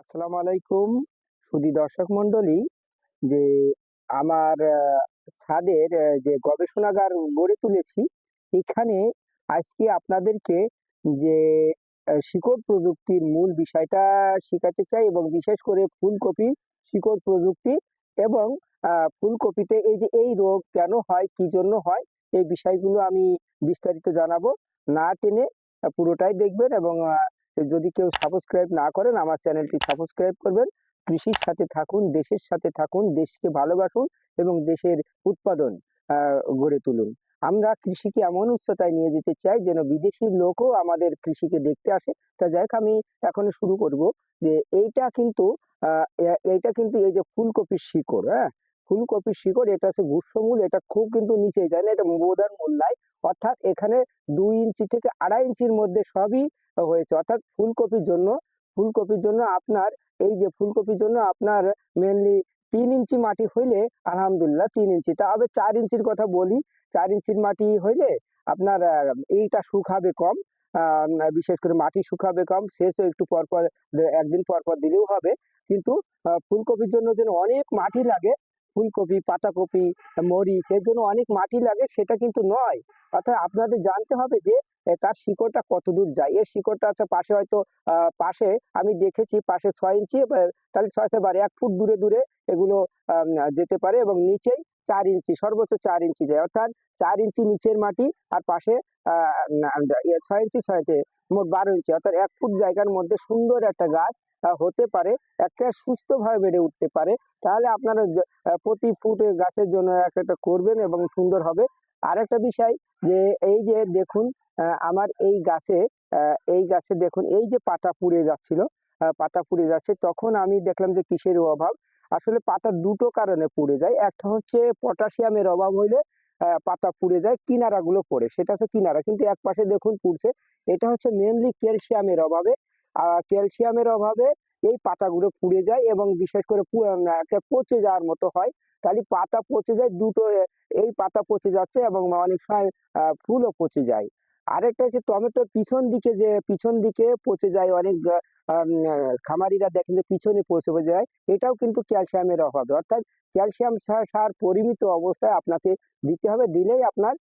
আসসালামু আলাইকুম সুধী দর্শক মণ্ডলী, যে আমার ছাদের যে গবেষণাগার গড়ে তুলেছি, এখানে আজকে আপনাদেরকে যে শিকড় প্রযুক্তির মূল বিষয়টা শেখাতে চাই এবং বিশেষ করে ফুলকপি শিকড় প্রযুক্তি এবং ফুলকপিতে এই যে এই রোগ কেন হয়, কি জন্য হয়, এই বিষয়গুলো আমি বিস্তারিত জানাব। না টেনে পুরোটাই দেখবেন এবং যদি কেউ সাবস্ক্রাইব না করেন, আমার চ্যানেলটি সাবস্ক্রাইব করবেন। কৃষির সাথে থাকুন, দেশের সাথে থাকুন, দেশকে ভালোবাসুন এবং দেশের উৎপাদন গড়ে তুলুন। আমরা কৃষিকে এমন উচ্চতায় নিয়ে যেতে চাই যেন বিদেশি লোকও আমাদের কৃষিকে দেখতে আসে। তা যাই হোক আমি এখন শুরু করব যে এইটা কিন্তু এইটা কিন্তু এই যে ফুলকপির শিকড় হ্যাঁ? ফুলকপির শিকড়, এটা হচ্ছে গুষ্ঠমূল এটা খুব কিন্তু নিচে যায় না, এটা বোধার মূল নাই অর্থাৎ এখানে দুই ইঞ্চি থেকে আড়াই ইঞ্চির মধ্যে সবই হয়েছে। অর্থাৎ ফুলকপির জন্য ফুলকপির জন্য আপনার, এই যে ফুলকপির জন্য আপনার মেনলি তিন ইঞ্চি মাটি হইলে আলহামদুলিল্লাহ তিন ইঞ্চি। তা তবে চার ইঞ্চির কথা বলি, চার ইঞ্চির মাটি হইলে আপনার এইটা শুকাবে কম বিশেষ করে মাটি শুকাবে কম সেচও একটু পর পর একদিন পর পর দিলেও হবে। কিন্তু ফুলকপির জন্য যেন অনেক মাটি লাগে ফুলকপি, পাতাকপি, মরিচ, এর জন্য অনেক মাটি লাগে, সেটা কিন্তু নয়। অর্থাৎ আপনাদের জানতে হবে যে তার শিকড়টা কতদূর যায়। এর শিকড়টা আছে পাশে হয়তো পাশে, আমি দেখেছি পাশে ছয় ইঞ্চি তাহলে ছয় বারে, এক ফুট দূরে দূরে এগুলো যেতে পারে এবং নিচেই চার ইঞ্চি সর্বোচ্চ চার ইঞ্চি যায়। অর্থাৎ চার ইঞ্চি নিচের মাটি আর পাশে ইয়ে, ছয় ইঞ্চি ছয় ইঞ্চি মোট বারো ইঞ্চি। অর্থাৎ এক ফুট জায়গার মধ্যে সুন্দর একটা গাছ হতে পারে একটা সুস্থভাবে বেড়ে উঠতে পারে। তাহলে আপনারা প্রতি ফুট গাছের জন্য এক একটা করবেন এবং সুন্দর হবে। আরেকটা বিষয় যে এই যে দেখুন আমার এই গাছে এই গাছে দেখুন এই যে পাতা পুড়ে যাচ্ছিল পাতা পুড়ে যাচ্ছে তখন আমি দেখলাম যে কিসের অভাব। আসলে পাতা দুটো কারণে পুড়ে যায়। একটা হচ্ছে পটাশিয়ামের অভাব হইলে পাতা পুড়ে যায়, কিনারাগুলো পড়ে। সেটা হচ্ছে কিনারা। কিন্তু এক পাশে দেখুন পুড়ছে, এটা হচ্ছে মেনলি ক্যালসিয়ামের অভাবে। ক্যালসিয়ামের অভাবে এই পাতাগুলো পুড়ে যায় এবং বিশেষ করে একটা পচে যাওয়ার মতো হয়। তাহলে পাতা পচে যায়, দুটো, এই পাতা পচে যাচ্ছে এবং অনেক সময় ফুলও পচে যায়। আরেকটা হচ্ছে টমেটোর পিছন দিকে যে, পিছন দিকে পচে যায় অনেক খামারিরা দেখেন যে পিছনে পচে যায়, এটাও কিন্তু ক্যালসিয়ামের অভাবে। অর্থাৎ ক্যালসিয়াম সার পরিমিত অবস্থায় আপনাকে দিতে হবে, দিলেই আপনার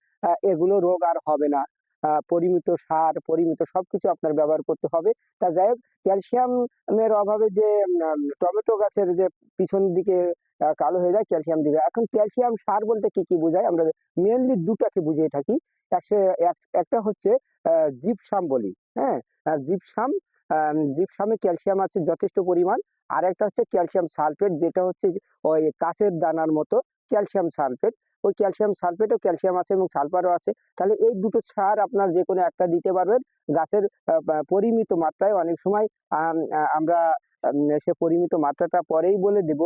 এগুলো রোগ আর হবে না। পরিমিত সার, পরিমিত সবকিছু আপনার ব্যবহার করতে হবে। তা যাই হোক, ক্যালসিয়ামের অভাবে যে টমেটো গাছের যে পিছন দিকে কালো হয়ে যায়, ক্যালসিয়াম দিকে এখন ক্যালসিয়াম সার বলতে কি কি বোঝায়? আমরা মেনলি দুটাকে বুঝিয়ে থাকি। একটা- এক- একটা হচ্ছে জিপসাম বলি হ্যাঁ? জিপসাম জিপসামে ক্যালসিয়াম আছে যথেষ্ট পরিমাণ। আর একটা হচ্ছে ক্যালসিয়াম সালফেট, যেটা হচ্ছে ওই কাঁচের দানার মতো। ক্যালসিয়াম সালফেট ওই ক্যালসিয়াম সালফেটও ক্যালসিয়াম আছে এবং সালফারও আছে। তাহলে এই দুটো সার আপনার যে কোনো একটা দিতে পারবেন। গাছের পরিমিত মাত্রায় অনেক সময় আমরা সে পরিমিত মাত্রাটা পরেই বলে দেব।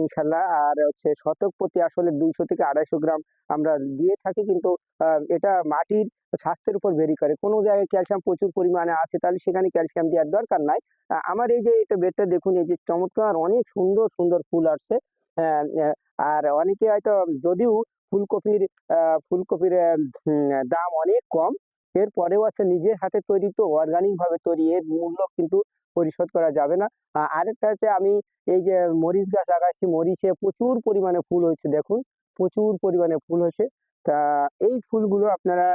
ইনশাল্লাহ। আর হচ্ছে শতক প্রতি আসলে দুইশো থেকে আড়াইশো গ্রাম আমরা দিয়ে থাকি কিন্তু এটা মাটির স্বাস্থ্যের উপর ভেরি করে। কোনো জায়গায় ক্যালসিয়াম প্রচুর পরিমাণে আছে, তাহলে সেখানে ক্যালসিয়াম দেওয়ার দরকার নাই। আমার এই যে এটা বেডটা দেখুন, এই যে চমৎকার, অনেক সুন্দর সুন্দর ফুল আসছে। আর অনেকে হয়তো যদিও ফুলকপির ফুলকপির দাম অনেক কম, এরপরেও আছে নিজের হাতে তৈরি তো অর্গানিক ভাবে তৈরি, এর মূল্য কিন্তু পরিশোধ করা যাবে না। আরেকটা হচ্ছে আমি এই যে মরিচ গাছ লাগাচ্ছি মরিচে প্রচুর পরিমাণে ফুল হয়েছে, দেখুন, প্রচুর পরিমাণে ফুল হয়েছে। তা এই ফুলগুলো আপনারা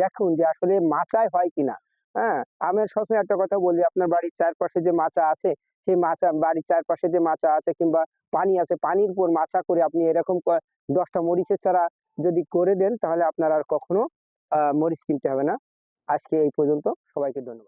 দেখুন যে আসলে মাচায় হয় কিনা। হ্যাঁ আমি সবসময় একটা কথা বলি, আপনার বাড়ির চারপাশে যে মাচা আছে সেই মাচা বাড়ির চারপাশে যে মাচা আছে কিংবা পানি আছে, পানির উপর মাচা করে আপনি এরকম দশটা মরিচের চারা যদি করে দেন তাহলে আপনার আর কখনো মরিচ কিনতে হবে না। আজকে এই পর্যন্ত সবাইকে ধন্যবাদ।